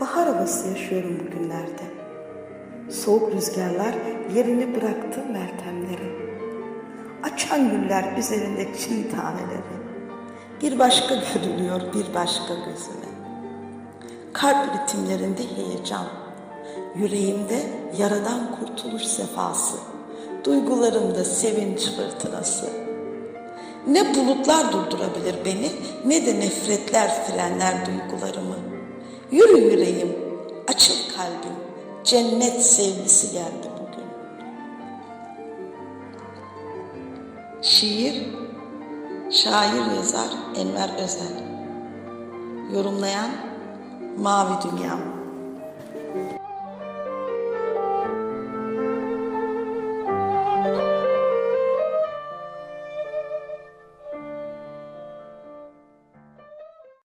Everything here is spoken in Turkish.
Bahar havası yaşıyorum bugünlerde. Soğuk rüzgarlar yerini bıraktı meltemleri. Açan güller üzerinde çiğ taneleri. Bir başka görünüyor bir başka gözüme. Kalp ritimlerinde heyecan. Yüreğimde yaradan kurtuluş sefası. Duygularımda sevinç fırtınası. Ne bulutlar durdurabilir beni ne de nefretler frenler duygularımı. Yürü yüreğim, açıl kalbim, cennet sevgisi geldi bugün. Şiir, şair yazar Enver Özel. Yorumlayan Mavi Dünya.